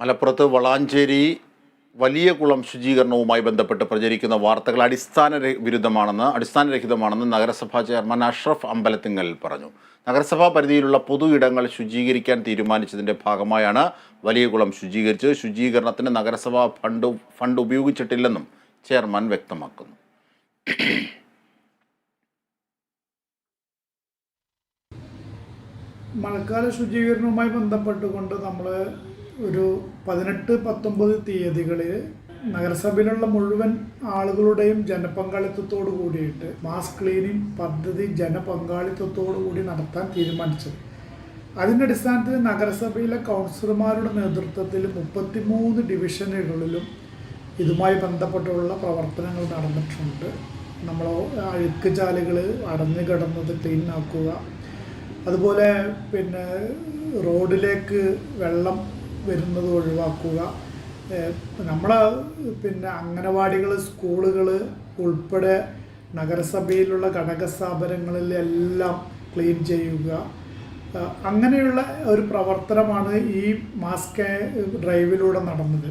മലപ്പുറത്ത് വളാഞ്ചേരി വലിയ കുളം ശുചീകരണവുമായി ബന്ധപ്പെട്ട് പ്രചരിക്കുന്ന വാർത്തകൾ അടിസ്ഥാന വിരുദ്ധമാണെന്ന് അടിസ്ഥാനരഹിതമാണെന്ന് നഗരസഭാ ചെയർമാൻ അഷ്റഫ് അമ്പലത്തിങ്ങൽ പറഞ്ഞു. നഗരസഭാ പരിധിയിലുള്ള പൊതു ഇടങ്ങൾ ശുചീകരിക്കാൻ തീരുമാനിച്ചതിന്റെ ഭാഗമായാണ് വലിയ കുളം ശുചീകരിച്ച് ശുചീകരണത്തിന് നഗരസഭാ ഫണ്ട് ഫണ്ട് ഉപയോഗിച്ചിട്ടില്ലെന്നും ചെയർമാൻ വ്യക്തമാക്കുന്നു. മഴക്കാല ശുചീകരണവുമായി ബന്ധപ്പെട്ടുകൊണ്ട് നമ്മൾ ഒരു പതിനെട്ട് പത്തൊമ്പത് തീയതികളിൽ നഗരസഭയിലുള്ള മുഴുവൻ ആളുകളുടെയും ജനപങ്കാളിത്തത്തോടു കൂടിയിട്ട് മാസ് ക്ലീനിങ് പദ്ധതി ജനപങ്കാളിത്തത്തോടു കൂടി നടത്താൻ തീരുമാനിച്ചത്. അതിന്റെ അടിസ്ഥാനത്തിൽ നഗരസഭയിലെ കൗൺസിലർമാരുടെ നേതൃത്വത്തിൽ മുപ്പത്തിമൂന്ന് ഡിവിഷനുകളിലും ഇതുമായി ബന്ധപ്പെട്ടുള്ള പ്രവർത്തനങ്ങൾ നടന്നിട്ടുണ്ട്. നമ്മൾ അഴുക്ക് ചാലുകൾ അടഞ്ഞു കിടന്നത് ക്ലീൻ ആക്കുക. അതുപോലെ പിന്നെ റോഡിലേക്ക് വെള്ളം വരുന്നത് ഒഴിവാക്കുക. നമ്മൾ പിന്നെ അംഗനവാടികൾ സ്കൂളുകൾ ഉൾപ്പെടെ നഗരസഭയിലുള്ള ഘടക സ്ഥാപനങ്ങളിലെല്ലാം ക്ലീൻ ചെയ്യുക. അങ്ങനെയുള്ള ഒരു പ്രവർത്തനമാണ് ഈ മാസ്ക് ഡ്രൈവിലൂടെ നടന്നത്.